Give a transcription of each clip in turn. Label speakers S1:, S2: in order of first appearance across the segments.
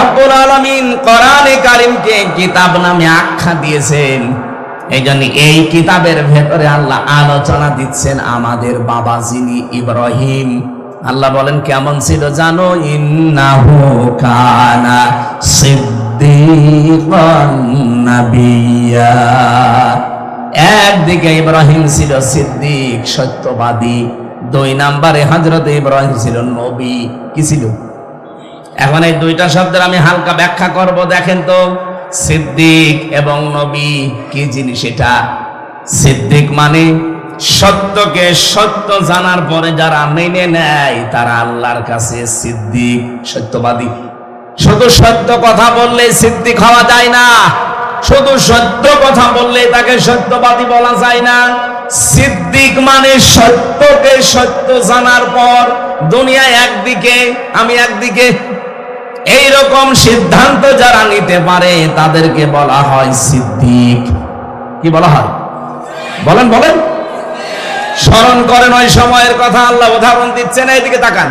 S1: রব্বুল আলামিন কোরআনে কারিমকে কিতাব নামে আখ্যা দিয়েছেন এই জন্য এই কিতাবের ভেতরে আল্লাহ আলোচনা দিচ্ছেন আমাদের বাবা যিনি ইব্রাহিম আল্লাহ বলেন কেমন ছিল জানো ইন্নাহু কানা সিদ্দিকান একদিকে ইব্রাহিম ছিল সিদ্দিক সত্যবাদী দুই নম্বরে হযরত ইব্রাহিম ছিল নবী কি ছিল এখন এই দুইটা শব্দের আমি হালকা ব্যাখ্যা করব দেখেন তো সিদ্দিক এবং নবী কি জিনিস এটা সিদ্দিক মানে সত্যকে সত্য জানার পরে যারা মেনে নেয় তারা আল্লাহর কাছে সিদ্দিক সত্যবাদী শুধু সত্য কথা বললে সিদ্দিক হওয়া যায় না শুধু সত্য কথা বললে তাকে সত্যবাদী বলা যায় না সিদ্দিক মানে সত্যকে সত্য জানার পর দুনিয়া একদিকে আমি একদিকে এই রকম সিদ্ধান্ত যারা নিতে পারে তাদেরকে বলা হয় সিদ্দিক কি বলা হয় বলেন বলেন স্মরণ করেন ওই সময়ের কথা আল্লাহ উদাহরণ দিচ্ছেন এইদিকে তাকান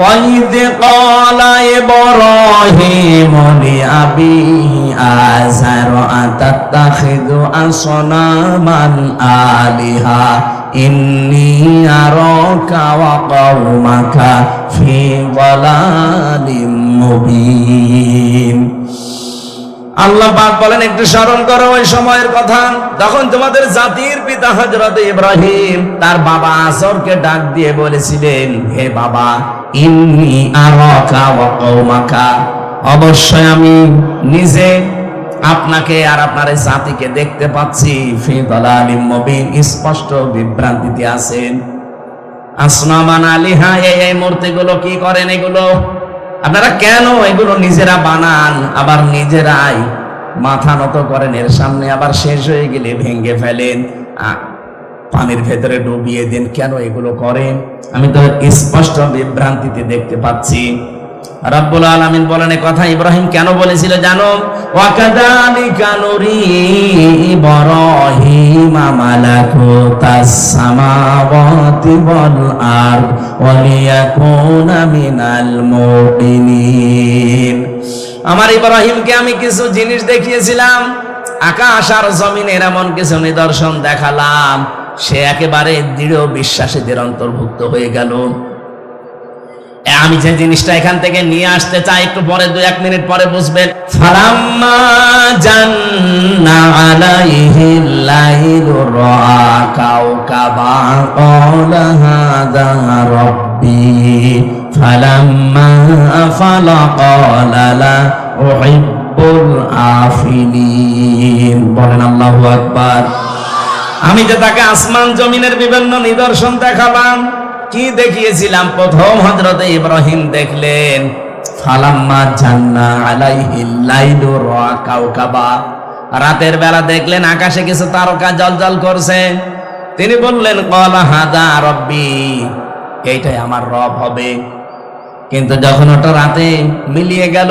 S1: وإذ قال إبراهيم لأبيه آزر أتتخذ أصناما آلهة إني أراك وقومك في ضلال مبين আল্লাহ পাক বলেন একটু স্মরণ করো ওই সময়ের কথা তখন তোমাদের জাতির পিতা হজরত ইব্রাহিম তার বাবা আসরকে ডাক দিয়ে বলেছিলেন হে বাবা ইন্নি আরাকা ওয়া কওমাকা অবশ্যই আমি নিজে আপনাকে আর আপনার জাতিকে দেখতে পাচ্ছি ফি দালালিম মুবিন স্পষ্ট বিভ্রান্তিতে আছেন আসনামান আলিহা এই এই মূর্তিগুলো কি করেন এগুলো আপনারা কেন এগুলো নিজেরা বানান আবার নিজেরাই মাথা নত করেন এর সামনে আবার শেষ হয়ে গেলে ভেঙে ফেলেন পানির ভেতরে ডুবিয়ে দেন কেন এগুলো করেন আমি তো স্পষ্ট বিভ্রান্তিতে দেখতে পাচ্ছি রব্বুল আলামিন বলেন কথা ইব্রাহিম কেন বলেছিল জানো ওয়াকাদালিকা নুরি ইব্রাহিম মালাকুতাস সামাওয়াতি ওয়াল আরদ ওয়া লিয়াকুনা মিনাল মুমিনিন আমার ইব্রাহিমকে আমি কিছু জিনিস দেখিয়েছিলাম আকাশ আর জমিনের এমন কিছু নিদর্শন দেখালাম সে একেবারে দৃঢ় বিশ্বাসে বিশ্বাসীদের অন্তর্ভুক্ত হয়ে গেল আমি যে জিনিসটা এখান থেকে নিয়ে আসতে চাই একটু পরে দু এক মিনিট পরে বুঝবেন বলেন আল্লাহ আকবার আমি যে তাকে আসমান জমিনের বিভিন্ন নিদর্শন দেখালাম কি দেখিয়েছিলাম প্রথম হজরত ইব্রাহিম দেখলেন জান্না রাতের বেলা দেখলেন আকাশে কিছু তারকা জল করছে তিনি বললেন কলা এইটাই আমার রব হবে কিন্তু যখন ওটা রাতে মিলিয়ে গেল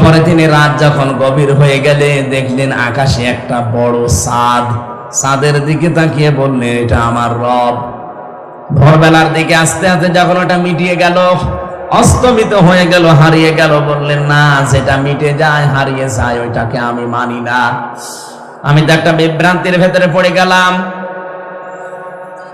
S1: এরপরে তিনি রাত যখন গভীর হয়ে গেলে দেখলেন আকাশে একটা বড় সাদ সাদের দিকে তাকিয়ে বললেন এটা আমার রব ভোরবেলার দিকে আস্তে আস্তে যখন ওটা মিটিয়ে গেল অস্তমিত হয়ে গেল হারিয়ে গেল বললেন না যেটা মিটে যায় হারিয়ে যায় ওইটাকে আমি মানি না আমি তো একটা বিভ্রান্তির ভেতরে পড়ে গেলাম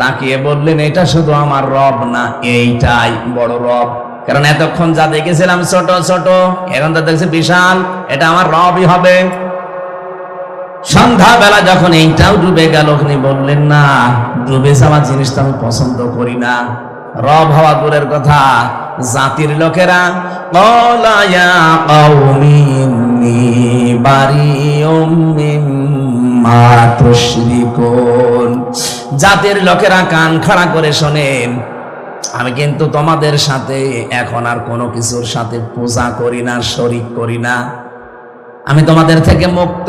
S1: তাকিয়ে বললেন এটা শুধু আমার রব না এইটাই বড় রব কারণ এতক্ষণ যা দেখেছিলাম ছোট ছোট এখন তা দেখছি বিশাল এটা আমার রবই হবে সন্ধ্যা বেলা যখন এইটাও ডুবে গেল উনি বললেন না ডুবে যাওয়া জিনিসটা আমি পছন্দ করি না রব হওয়া দূরের কথা জাতির লোকেরা বাড়ি মা তুশ্রিকোন জাতির লোকেরা কান খাড়া করে শোনেন আমি কিন্তু তোমাদের সাথে এখন আর কোনো কিছুর সাথে পূজা করি না শরিক করি না আমি তোমাদের থেকে মুক্ত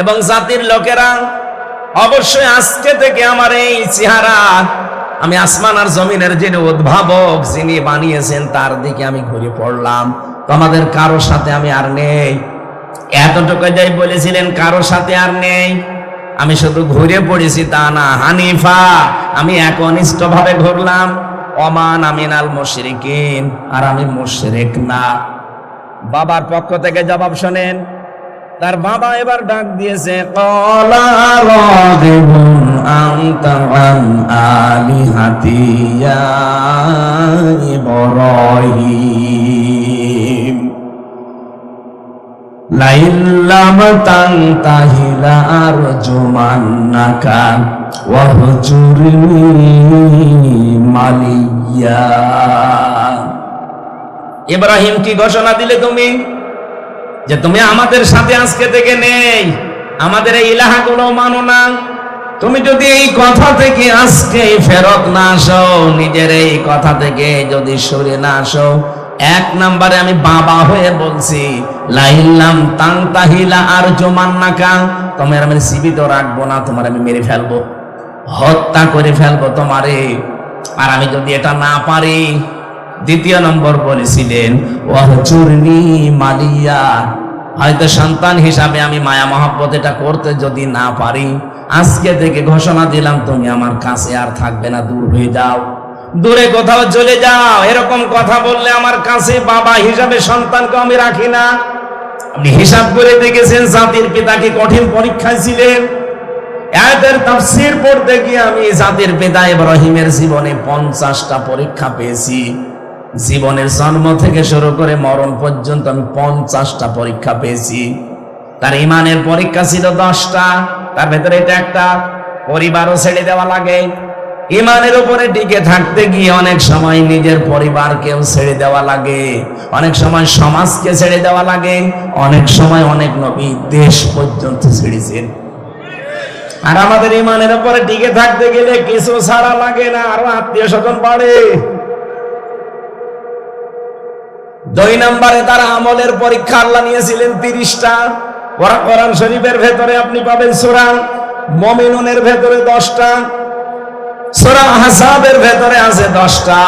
S1: এবং জাতির লোকেরা অবশ্যই আজকে থেকে আমার এই চেহারা আমি আসমান আর জমিনের যিনি উদ্ভাবক যিনি বানিয়েছেন তার দিকে আমি ঘুরে পড়লাম তোমাদের কারোর সাথে আমি আর নেই এতটুকু যাই বলেছিলেন কারোর সাথে আর নেই আমি শুধু ঘুরে পড়েছি তা না হানিফা আমি একনিষ্ঠ ভাবে ঘুরলাম অমান আমিনাল মুশরিকিন আর আমি মুশরিক না বাবার পক্ষ থেকে জবাব শোনেন তার বাবা এবার ডাক দিয়েছে হাতিয়া লাইল্লাম তাং তাহিলা আর জুমান্নাকা মালিয়া ইব্রাহিম কি ঘোষণা দিলে তুমি যে তুমি আমাদের সাথে আজকে থেকে নেই আমাদের এই ইলাহাগুলো মানো না তুমি যদি এই কথা থেকে আজকে ফেরত না আসো নিজের এই কথা থেকে যদি সরে না আসো এক নাম্বারে আমি বাবা হয়ে বলছি লাইলাম তাং তাহিলা আর জমান না নাকা তোমার আমি জীবিত রাখবো না তোমার আমি মেরে ফেলবো হত্যা করে ফেলবো তোমারে আর আমি যদি এটা না পারি দ্বিতীয় নম্বর বলেছিলেন মালিয়া হয়তো সন্তান হিসাবে আমি মায়া মহাব্বত এটা করতে যদি না পারি আজকে থেকে ঘোষণা দিলাম তুমি আমার কাছে আর থাকবে না দূর হয়ে যাও দূরে কোথাও চলে যাও এরকম কথা বললে আমার কাছে বাবা হিসাবে সন্তানকে আমি রাখি না আপনি হিসাব করে দেখেছেন জাতির পিতা কি কঠিন পরীক্ষায় ছিলেন আয়াতের তাফসির পড়তে গিয়ে আমি জাতির পিতা ইব্রাহিমের জীবনে পঞ্চাশটা পরীক্ষা পেয়েছি জীবনের জন্ম থেকে শুরু করে মরণ পর্যন্ত আমি পঞ্চাশটা পরীক্ষা পেয়েছি তার ইমানের পরীক্ষা ছিল দশটা তার ভেতরে এটা একটা পরিবারও ছেড়ে দেওয়া লাগে ইমানের উপরে টিকে থাকতে গিয়ে অনেক সময় নিজের পরিবারকেও ছেড়ে দেওয়া লাগে অনেক সময় সমাজকে ছেড়ে দেওয়া লাগে অনেক সময় অনেক নবী দেশ পর্যন্ত ছেড়েছেন আর আমাদের ইমানের উপরে টিকে থাকতে গেলে কিছু ছাড়া লাগে না আরো আত্মীয় স্বজন বাড়ে দুই নম্বরে তার আমলের পরীক্ষা আল্লাহ নিয়েছিলেন তিরিশটা ওরা কোরআন শরীফের ভেতরে আপনি পাবেন সোরা মমিনুনের ভেতরে দশটা সোরা হাসাবের ভেতরে আছে দশটা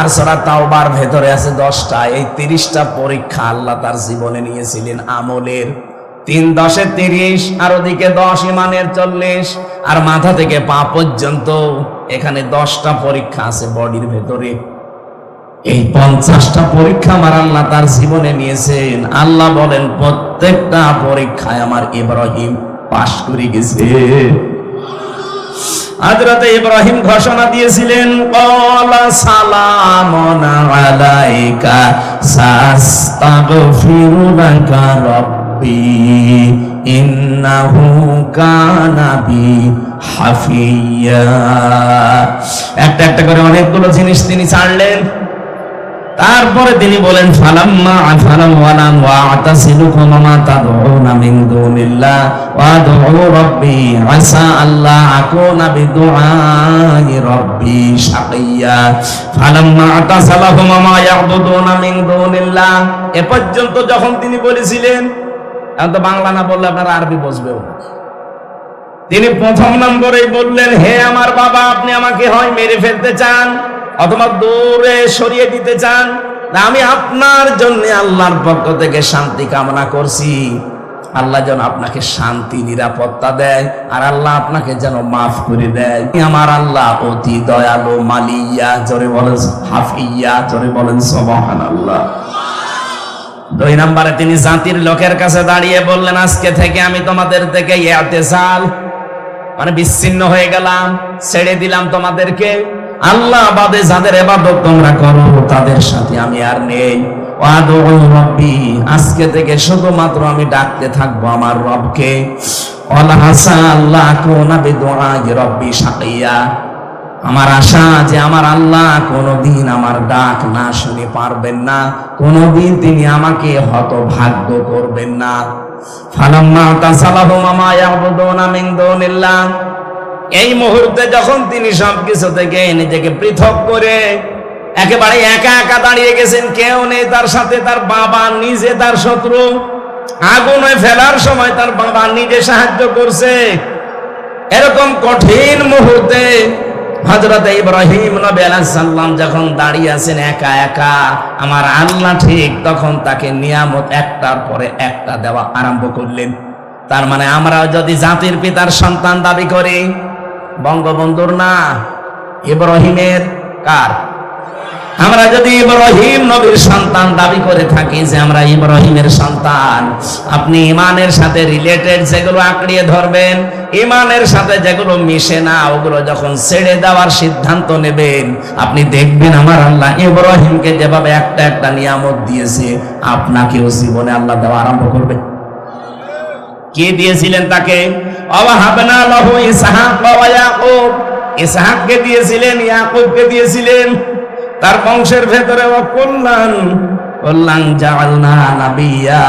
S1: আর সোরা তাওবার ভেতরে আছে দশটা এই তিরিশটা পরীক্ষা আল্লাহ তার জীবনে নিয়েছিলেন আমলের তিন তিরিশ আর ওদিকে চল্লিশ আর মাথা থেকে পা পর্যন্ত এখানে দশটা পরীক্ষা আছে বডির ভেতরে এই পঞ্চাশটা পরীক্ষা আমার আল্লাহ তার জীবনে নিয়েছেন আল্লাহ বলেন প্রত্যেকটা পরীক্ষায় আমার ইব্রাহিম পাশ করে গেছে হাজরাতে ইব্রাহিম ঘোষণা দিয়েছিলেন কলা সালাম আলাইকা সাস্তাগফিরুলাকা রব্বি ইন্নাহু কানা বি হাফিয়া একটা একটা করে অনেকগুলো জিনিস তিনি ছাড়লেন তারপরে তিনি বলেন ফালাম্মা আফালাম ওয়ালাম ওয়া আতাসিলুকুম মা তাদউনা মিন দুনিল্লাহ ওয়া রাব্বি আসা আল্লাহ আকুনা বিদুআই রাব্বি ফালাম্মা মা ইয়াবুদুনা মিন দুনিল্লাহ এ পর্যন্ত যখন তিনি বলেছিলেন এখন তো বাংলা না বললে আপনারা আরবি বুঝবেও তিনি প্রথম নম্বরেই বললেন হে আমার বাবা আপনি আমাকে হয় মেরে ফেলতে চান অথবা দূরে সরিয়ে দিতে চান না আমি আপনার জন্য আল্লাহর পক্ষ থেকে শান্তি কামনা করছি আল্লাহ যেন আপনাকে শান্তি নিরাপত্তা দেয় আর আল্লাহ আপনাকে যেন মাফ করে দেয় আমার আল্লাহ অতি দয়ালু মালিয়া জোরে বলেন হাফিয়া জোরে বলেন সবহান আল্লাহ দুই নম্বরে তিনি জাতির লোকের কাছে দাঁড়িয়ে বললেন আজকে থেকে আমি তোমাদের থেকে ইয়াতে মানে বিচ্ছিন্ন হয়ে গেলাম ছেড়ে দিলাম তোমাদেরকে আল্লাহ বাদে যাদের এবাদত তোমরা করো তাদের সাথে আমি আর নেই আজকে থেকে শুধুমাত্র আমি ডাকতে থাকবো আমার রবকে আমার আশা যে আমার আল্লাহ কোনদিন আমার ডাক না শুনে পারবেন না কোনদিন তিনি আমাকে ভাগ্য করবেন না ফালাম্মা তাসালাহু মামা ইয়াবুদুনা মিন দুনিল্লাহ এই মুহূর্তে যখন তিনি সবকিছু থেকে নিজেকে পৃথক করে একেবারে একা একা দাঁড়িয়ে গেছেন কেউ নেই তার সাথে তার বাবা নিজে তার শত্রু আগুনে ফেলার সময় তার বাবা নিজে সাহায্য করছে এরকম কঠিন মুহূর্তে হজরত ইব্রাহিম নবী সাল্লাম যখন দাঁড়িয়ে আছেন একা একা আমার আল্লাহ ঠিক তখন তাকে নিয়ামত একটার পরে একটা দেওয়া আরম্ভ করলেন তার মানে আমরা যদি জাতির পিতার সন্তান দাবি করি বঙ্গবন্ধুর না ইব্রাহিমের কার আমরা যদি ইব্রাহিম নবীর সন্তান দাবি করে থাকি যে আমরা ইব্রাহিমের সন্তান আপনি ইমানের সাথে রিলেটেড যেগুলো আঁকড়িয়ে ধরবেন ইমানের সাথে যেগুলো মিশে না ওগুলো যখন ছেড়ে দেওয়ার সিদ্ধান্ত নেবেন আপনি দেখবেন আমার আল্লাহ ইব্রাহিমকে যেভাবে একটা একটা নিয়ামত দিয়েছে আপনাকেও জীবনে আল্লাহ দেওয়া আরম্ভ করবে কে দিয়েছিলেন তাকে ওয়াহাবনা দিয়েছিলেন ইয়াকুবকে দিয়েছিলেন তার বংশের ভেতরে কল্যাণ কল্যাণ জালনা নাবিয়া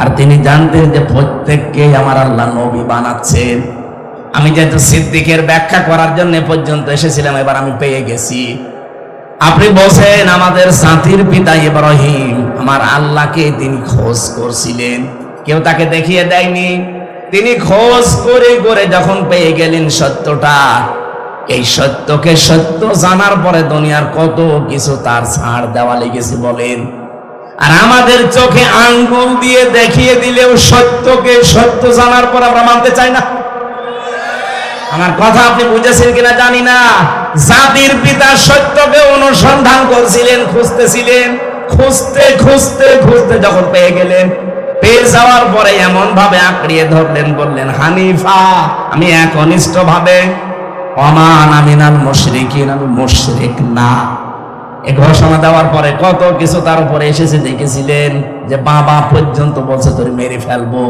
S1: আর তিনি জানতেন যে প্রত্যেককে আমার আল্লাহ নবী বানাচ্ছেন আমি যেহেতু সিদ্দিকের ব্যাখ্যা করার জন্য পর্যন্ত এসেছিলাম এবার আমি পেয়ে গেছি আপনি বসেন আমাদের সাথীর পিতা ইব্রাহিম আমার আল্লাহকে তিনি খোঁজ করছিলেন কেউ তাকে দেখিয়ে দেয়নি তিনি খোঁজ করে করে যখন পেয়ে গেলেন সত্যটা এই সত্যকে সত্য জানার পরে দুনিয়ার কত কিছু তার ছাড় দেওয়া লেগেছে বলেন আর আমাদের চোখে আঙ্গুল দিয়ে দেখিয়ে দিলেও সত্যকে সত্য জানার পর আমরা মানতে চাই না আমার কথা আপনি বুঝেছেন কিনা জানি না জাতির পিতা সত্যকে অনুসন্ধান করছিলেন খুঁজতেছিলেন খুঁজতে খুঁজতে খুঁজতে যখন পেয়ে গেলেন পেয়ে যাওয়ার পরে এমন ভাবে আঁকড়িয়ে ধরলেন বললেন হানিফা আমি একনিষ্ঠ ভাবে অমান আমি নাম আমি মশরিক না এ ঘোষণা দেওয়ার পরে কত কিছু তার উপরে এসেছে দেখেছিলেন যে বাবা পর্যন্ত বলছে তোর মেরে ফেলবো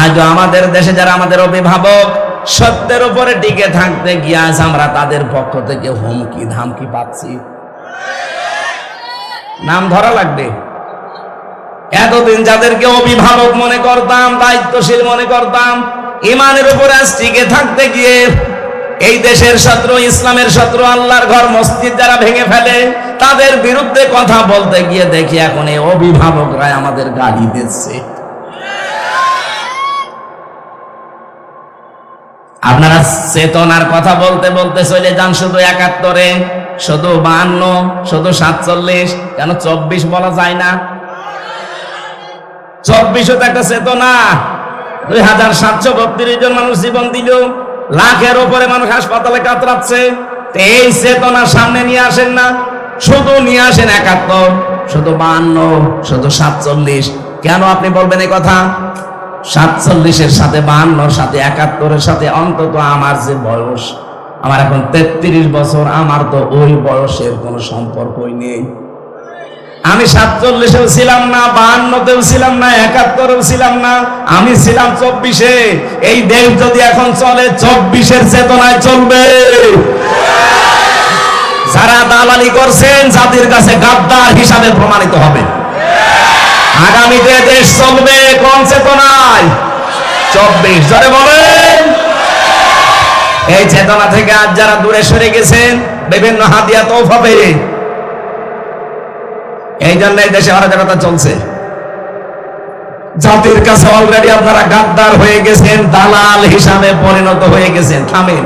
S1: আজও আমাদের দেশে যারা আমাদের অভিভাবক সত্যের উপরে টিকে থাকতে গিয়ে আজ আমরা তাদের পক্ষ থেকে হুমকি ধামকি পাচ্ছি নাম ধরা লাগবে এতদিন যাদেরকে অভিভাবক মনে করতাম দায়িত্বশীল মনে করতাম ইমানের উপর আজ টিকে থাকতে গিয়ে এই দেশের শত্রু ইসলামের শত্রু আল্লাহর ঘর মসজিদ যারা ভেঙে ফেলে তাদের বিরুদ্ধে কথা বলতে গিয়ে দেখি এখন এই অভিভাবকরা আমাদের গালি দিচ্ছে আপনারা চেতনার কথা বলতে বলতে চলে যান শুধু একাত্তরে শুধু বাহান্ন শুধু সাতচল্লিশ কেন চব্বিশ বলা যায় না চব্বিশ একটা চেতনা দুই হাজার সাতশো বত্রিশ জন মানুষ জীবন দিল লাখের ওপরে মানুষ হাসপাতালে কাতরাচ্ছে এই চেতনা সামনে নিয়ে আসেন না শুধু নিয়ে আসেন একাত্তর শুধু বান্ন শুধু সাতচল্লিশ কেন আপনি বলবেন এই কথা সাতচল্লিশের সাথে বাহান্নর সাথে একাত্তরের সাথে অন্তত আমার যে বয়স আমার এখন তেত্রিশ বছর আমার তো ওই বয়সের কোনো সম্পর্কই নেই আমি সাতচল্লিশেও ছিলাম না বাহান্নতেও ছিলাম না একাত্তরেও ছিলাম না আমি ছিলাম চব্বিশে এই দেশ যদি এখন চলে চব্বিশের চেতনায় চলবে যারা দালালি করছেন জাতির কাছে গাদ্দার হিসাবে প্রমাণিত হবে আগামীতে দেশ চলবে কোন চেতনায় চব্বিশ ধরে বলেন এই চেতনা থেকে আজ যারা দূরে সরে গেছেন বিভিন্ন হাতিয়া তো পেয়ে এই জন্য এই দেশে অরাজকতা চলছে জাতির কাছে অলরেডি আপনারা গাদ্দার হয়ে গেছেন দালাল হিসাবে পরিণত হয়ে গেছেন থামেন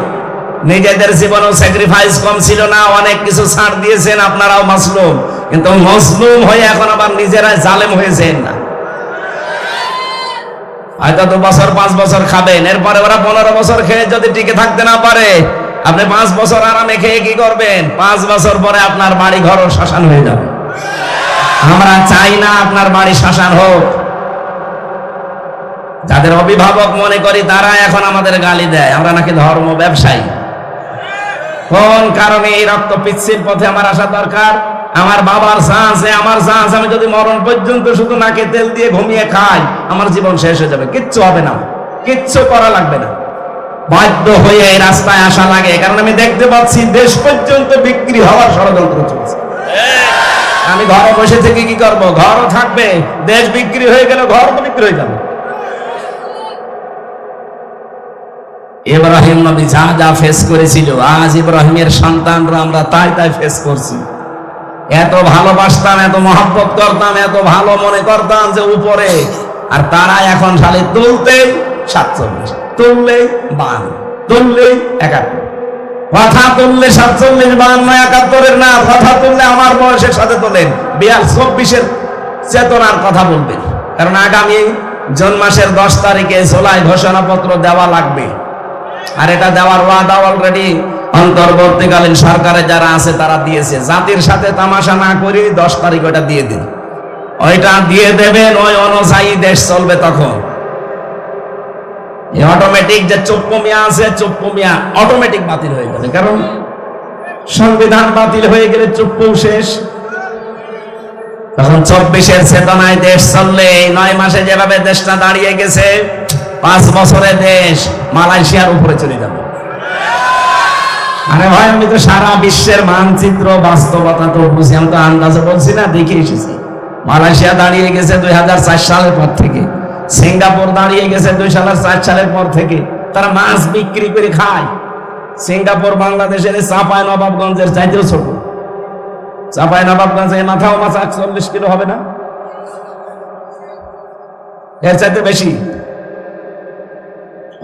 S1: নিজেদের জীবনেও স্যাক্রিফাইস কম ছিল না অনেক কিছু ছাড় দিয়েছেন আপনারাও মাসলুম কিন্তু মসলুম হয়ে এখন আবার নিজেরাই জালেম হয়েছেন না হয়তো দু বছর পাঁচ বছর খাবেন এরপরে ওরা পনেরো বছর খেয়ে যদি টিকে থাকতে না পারে আপনি পাঁচ বছর আরামে খেয়ে কি করবেন পাঁচ বছর পরে আপনার বাড়ি ঘর শ্মশান হয়ে যাবে আমরা চাই না আপনার বাড়ি শাসান হোক যাদের অভিভাবক মনে করি তারা এখন আমাদের গালি দেয় আমরা নাকি ধর্ম ব্যবসায়ী কোন কারণে এই রক্ত পিচ্ছির পথে আমার আসা দরকার আমার বাবার সাহস আমার সাহস আমি যদি মরণ পর্যন্ত শুধু নাকে তেল দিয়ে ঘুমিয়ে খাই আমার জীবন শেষ হয়ে যাবে কিচ্ছু হবে না কিচ্ছু করা লাগবে না বাধ্য হয়ে এই রাস্তায় আসা লাগে কারণ আমি দেখতে পাচ্ছি দেশ পর্যন্ত বিক্রি হওয়ার ষড়যন্ত্র চলছে আমি ঘরে বসে থেকে কি করব ঘরও থাকবে দেশ বিক্রি হয়ে গেল ঘর বিক্রি হয়ে যাবে ইব্রাহিম নবী যা যা ফেস করেছিল আজ ইব্রাহিমের সন্তানরা আমরা তাই তাই ফেস করছি এত ভালোবাসতাম এত মহব্বত করতাম এত ভালো মনে করতাম যে উপরে আর তারা এখন খালি তুলতে সাতচল্লিশ তুললে বান তুললে একাত্তর কথা তুললে সাতচল্লিশ বাহান্ন একাত্তরের না কথা তুললে আমার বয়সের সাথে তোলেন বিয়াল চব্বিশের চেতনার কথা বলবেন কারণ আগামী জুন মাসের দশ তারিখে জোলাই ঘোষণাপত্র দেওয়া লাগবে আর এটা দেওয়ার ওয়াদা অলরেডি অন্তর্বর্তীকালীন সরকারে যারা আছে তারা দিয়েছে জাতির সাথে তামাশা না করি দশ তারিখ ওইটা দিয়ে দিন ওইটা দিয়ে দেবেন ওই অনুযায়ী দেশ চলবে তখন অটোমেটিক যে চোপ্পমিয়া আছে চোপ্পমিয়া অটোমেটিক বাতিল হয়ে গেল কারণ সংবিধান বাতিল হয়ে গেলে চুপ্পু শেষ তখন চব্বিশের চেতনায় দেশ চললে নয় মাসে যেভাবে দেশটা দাঁড়িয়ে গেছে পাঁচ বছরে দেশ মালয়েশিয়ার উপরে চলে যাবে আরে ভাই আমি তো সারা বিশ্বের মানচিত্র বাস্তবতা তো বুঝি আমি তো আন্দাজে বলছি না দেখে এসেছি মালয়েশিয়া দাঁড়িয়ে গেছে দুই সালের পর থেকে সিঙ্গাপুর দাঁড়িয়ে গেছে দুই সালের চার সালের পর থেকে তারা মাছ বিক্রি করে খায় সিঙ্গাপুর বাংলাদেশের চাপায় নবাবগঞ্জের চাইতেও ছোট চাপায় নবাবগঞ্জে মাথাও মাছ একচল্লিশ কিলো হবে না এর চাইতে বেশি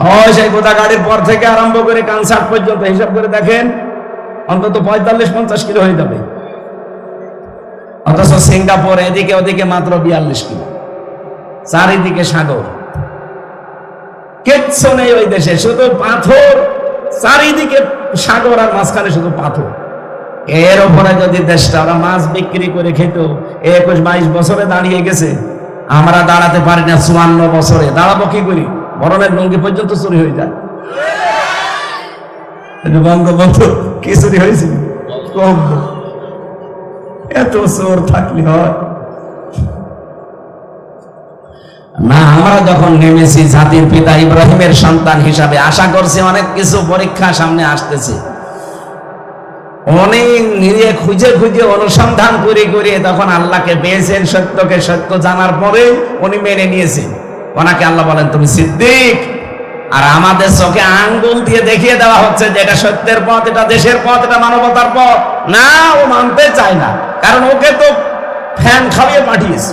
S1: হয় সেই গাড়ির পর থেকে আরম্ভ করে কানসার্ট পর্যন্ত হিসাব করে দেখেন অন্তত পঁয়তাল্লিশ পঞ্চাশ কিলো হয়ে যাবে অথচ সিঙ্গাপুর এদিকে ওদিকে মাত্র বিয়াল্লিশ কিলো চারিদিকে সাগর কেচ্ছ নেই ওই দেশে শুধু পাথর চারিদিকে সাগর আর মাঝখানে শুধু পাথর এর ওপরে যদি দেশটা ওরা মাছ বিক্রি করে খেত একুশ বাইশ বছরে দাঁড়িয়ে গেছে আমরা দাঁড়াতে পারি না চুয়ান্ন বছরে দাঁড়াবো কি করি বরণের লুঙ্গি পর্যন্ত চুরি হয়ে যায় বঙ্গবন্ধু কি চুরি হয়েছে এত চোর থাকলে হয় না আমরা যখন নেমেছি জাতির পিতা ইব্রাহিমের সন্তান হিসাবে আশা করছি অনেক কিছু পরীক্ষা সামনে আসতেছে অনেক নিয়ে খুঁজে খুঁজে অনুসন্ধান করে করে তখন আল্লাহকে পেয়েছেন সত্যকে সত্য জানার পরে উনি মেনে নিয়েছেন ওনাকে আল্লাহ বলেন তুমি সিদ্দিক আর আমাদের চোখে আঙ্গুল দিয়ে দেখিয়ে দেওয়া হচ্ছে যে এটা সত্যের পথ এটা দেশের পথ এটা মানবতার পথ না ও মানতে চায় না কারণ ওকে তো ফ্যান খাওয়িয়ে পাঠিয়েছে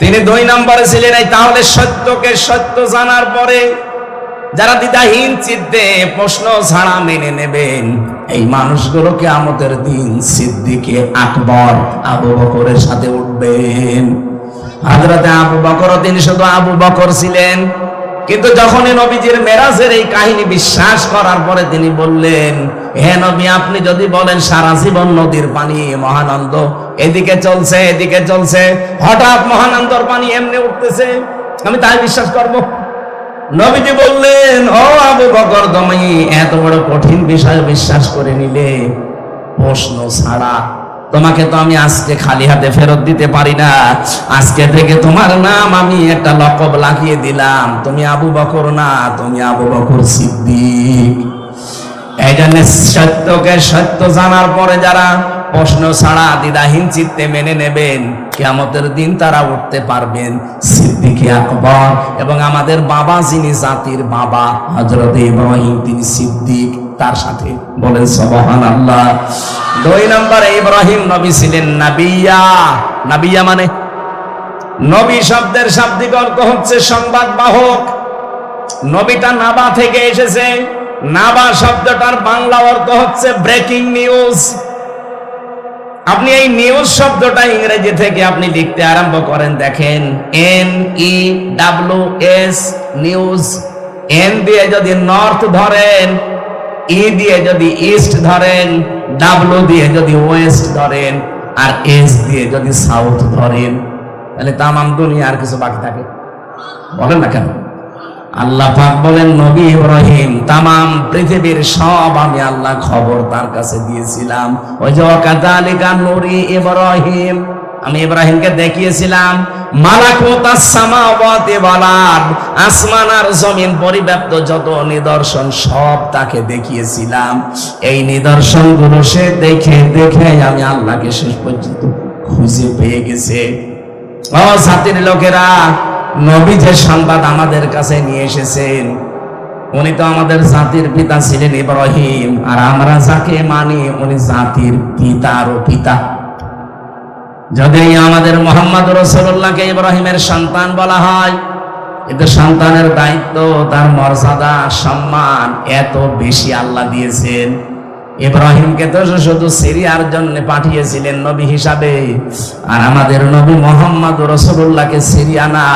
S1: তিনি দুই নম্বরে ছিলেন এই তাহলে সত্যকে সত্য জানার পরে যারা দ্বিধাহীন চিত্তে প্রশ্ন ছাড়া মেনে নেবেন এই মানুষগুলোকে আমাদের দিন সিদ্দিকে আকবর আবু বকরের সাথে উঠবেন হাজরাতে আবু বকর তিনি শুধু আবু বকর ছিলেন কিন্তু যখন নবীজির মেরাজের এই কাহিনী বিশ্বাস করার পরে তিনি বললেন হে নবী আপনি যদি বলেন সারা জীবন নদীর পানি মহানন্দ এদিকে চলছে এদিকে চলছে হঠাৎ মহানন্দর পানি এমনি উঠতেছে আমি তাই বিশ্বাস করব নবীজি বললেন ও আবু বকর তুমি এত বড় কঠিন বিষয় বিশ্বাস করে নিলে প্রশ্ন ছাড়া তোমাকে তো আমি আজকে খালি হাতে ফেরত দিতে পারি না আজকে থেকে তোমার নাম আমি একটা লকব লাগিয়ে দিলাম তুমি আবু বকর না তুমি আবু বকর সিদ্দিক এই জন্য সত্যকে সত্য জানার পরে যারা প্রশ্ন ছাড়া দিদাহীন চিত্তে মেনে নেবেন কেয়ামতের দিন তারা উঠতে পারবেন সিদ্দিকে আকবর এবং আমাদের বাবা যিনি জাতির বাবা হজরত ইব্রাহিম তিনি সিদ্দিক তার সাথে বলেন সবহান আল্লাহ দুই নম্বর ইব্রাহিম নবী ছিলেন নাবিয়া নাবিয়া মানে নবী শব্দের শাব্দিক অর্থ হচ্ছে সংবাদ বাহক নবীটা নাবা থেকে এসেছে নাবা শব্দটার বাংলা অর্থ হচ্ছে ব্রেকিং নিউজ আপনি এই নিউজ শব্দটা ইংরেজি থেকে আপনি লিখতে আরম্ভ করেন দেখেন N E W S news N দিয়ে যদি নর্থ ধরেন ই e দিয়ে যদি ইস্ট ধরেন ডাব্লু দিয়ে যদি ওয়েস্ট ধরেন আর এস দিয়ে যদি সাউথ ধরেন তাহলে তামাম দুনিয়া আর কিছু বাকি থাকে বলেন না কেন আল্লাহ পাক বলেন নবী ইব্রাহিম তামাম পৃথিবীর সব আমি আল্লাহ খবর তার কাছে দিয়েছিলাম ওই যে অকাদালিকা নুরি ইব্রাহিম আমি ইব্রাহিমকে দেখিয়েছিলাম আসমান আর জমিন পরিব্যাপ্ত যত নিদর্শন সব তাকে দেখিয়েছিলাম এই নিদর্শনগুলো সে দেখে দেখে আমি আল্লাহকে শেষ পর্যন্ত খুঁজে পেয়ে গেছে ও সাথীর লোকেরা নবী যে সংবাদ আমাদের কাছে নিয়ে এসেছেন উনি তো আমাদের জাতির পিতা ছিলেন ইব্রাহিম আর আমরা যাকে মানি উনি জাতির পিতা পিতারও পিতা যদি আমাদের মোহাম্মদ রসুল্লাহকে ইব্রাহিমের সন্তান বলা হয় কিন্তু সন্তানের দায়িত্ব তার মর্যাদা সম্মান এত বেশি আল্লাহ দিয়েছেন ইব্রাহিমকে তো শুধু সিরিয়ার জন্য পাঠিয়েছিলেন নবী হিসাবে আর আমাদের নবী মোহাম্মদ রসুল্লাহকে সিরিয়া না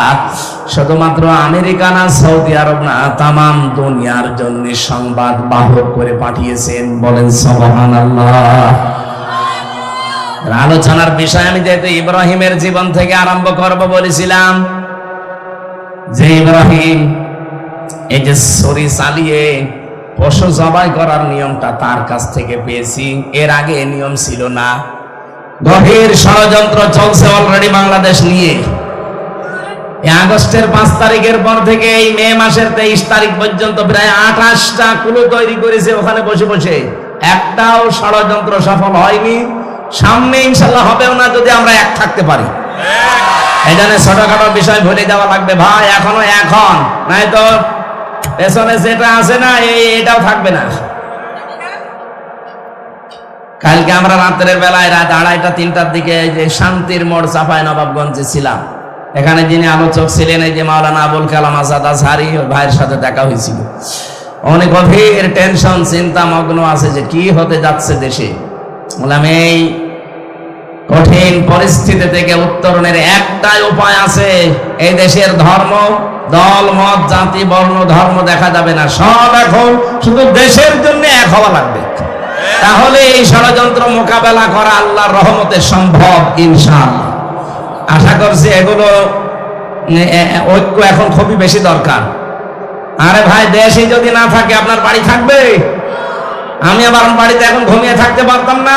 S1: শুধুমাত্র আমেরিকা না সৌদি আরব না তামাম দুনিয়ার জন্য সংবাদ বাহক করে পাঠিয়েছেন বলেন সবহান আল্লাহ আলোচনার বিষয় আমি যেহেতু ইব্রাহিমের জীবন থেকে আরম্ভ করব বলেছিলাম যে ইব্রাহিম এই যে সরি চালিয়ে পশু জবাই করার নিয়মটা তার কাছ থেকে পেয়েছি এর আগে এ নিয়ম ছিল না গভীর ষড়যন্ত্র চলছে অলরেডি বাংলাদেশ নিয়ে আগস্টের পাঁচ তারিখের পর থেকে এই মে মাসের তেইশ তারিখ পর্যন্ত প্রায় আঠাশটা কুলো তৈরি করেছে ওখানে বসে বসে একটাও ষড়যন্ত্র সফল হয়নি সামনে ইনশাল্লাহ হবেও না যদি আমরা এক থাকতে পারি হ্যাঁ। এখানে ছোটখাটো বিষয় ভুলে যাওয়া লাগবে ভাই এখনো এখন নয়তো পেছনে যেটা আছে না এটাও থাকবে না কালকে আমরা রাত্রের বেলায় রাত আড়াইটা তিনটার দিকে যে শান্তির মোড় চাপায় নবাবগঞ্জে ছিলাম এখানে যিনি আলোচক ছিলেন এই যে মাওলানা আবুল কালাম আজাদ আজহারি ওই ভাইয়ের সাথে দেখা হয়েছিল অনেক গভীর টেনশন চিন্তা মগ্ন আছে যে কি হতে যাচ্ছে দেশে বললাম এই কঠিন পরিস্থিতি থেকে উত্তরণের একটাই উপায় আছে এই দেশের ধর্ম দল মত জাতি বর্ণ ধর্ম দেখা যাবে না সব এখন শুধু দেশের জন্য এক হওয়া লাগবে তাহলে এই ষড়যন্ত্র মোকাবেলা করা আল্লাহর রহমতে সম্ভব ইনশাল আশা করছি এগুলো ঐক্য এখন খুবই বেশি দরকার আরে ভাই দেশই যদি না থাকে আপনার বাড়ি থাকবে আমি আমার বাড়িতে এখন ঘুমিয়ে থাকতে পারতাম না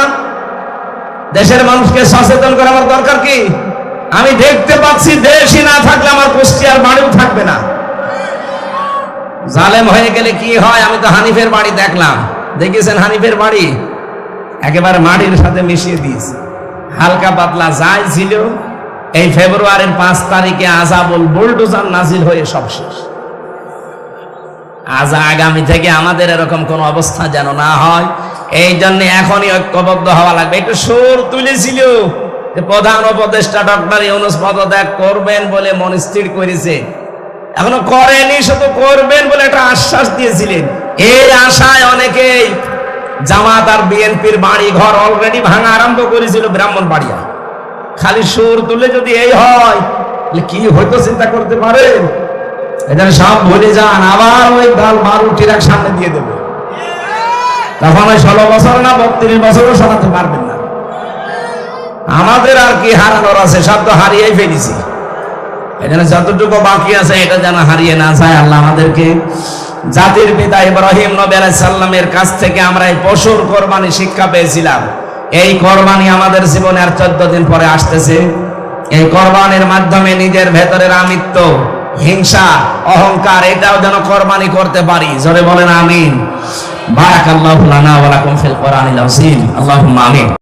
S1: দেশের মানুষকে সচেতন করা আমার দরকার কি আমি দেখতে পাচ্ছি দেশই না থাকলে আমার আর বাড়িও থাকবে না জালেম হয়ে গেলে কি হয় আমি তো হানিফের বাড়ি দেখলাম দেখেছেন হানিফের বাড়ি একেবারে মাটির সাথে মিশিয়ে দিয়েছে হালকা পাতলা যাই ছিল এই ফেব্রুয়ারির পাঁচ তারিখে আজাবুল বুলডোজার নাজিল হয়ে সব শেষ আজ আগামী থেকে আমাদের এরকম কোন অবস্থা যেন না হয় এই জন্য এখনই ঐক্যবদ্ধ হওয়া লাগবে একটু সুর তুলেছিল যে প্রধান উপদেষ্টা ডক্টর ইউনুস পদত্যাগ করবেন বলে মন স্থির করেছে এখনো করেনি শুধু করবেন বলে একটা আশ্বাস দিয়েছিলেন এই আশায় অনেকেই জামাত আর বিএনপির বাড়ি ঘর অলরেডি ভাঙা আরম্ভ করেছিল ব্রাহ্মণ বাড়িয়া খালি সুর তুলে যদি এই হয় কি হয়তো চিন্তা করতে পারে সব ভুলে যান আবার ওই দল বারুটির এক সামনে দিয়ে দেবে তখন ওই ষোলো বছর না বত্রিশ বছরও শোনাতে পারবেন না আমাদের আর কি হারানোর আছে সব তো হারিয়েই ফেলেছি এখানে যতটুকু বাকি আছে এটা যেন হারিয়ে না যায় আল্লাহ আমাদেরকে জাতির পিতা ইব্রাহিম নবী সাল্লামের কাছ থেকে আমরা এই পশুর কোরবানি শিক্ষা পেয়েছিলাম এই কোরবানি আমাদের জীবনে আর চোদ্দ দিন পরে আসতেছে এই কোরবানির মাধ্যমে নিজের ভেতরের আমিত্ব হিংসা অহংকার এটাও যেন কোরবানি করতে পারি জোরে বলেন আমিন বারাকাল্লাহু লানা ওয়া লাকুম ফিল কোরআনিল আযীম আল্লাহুম্মা আমিন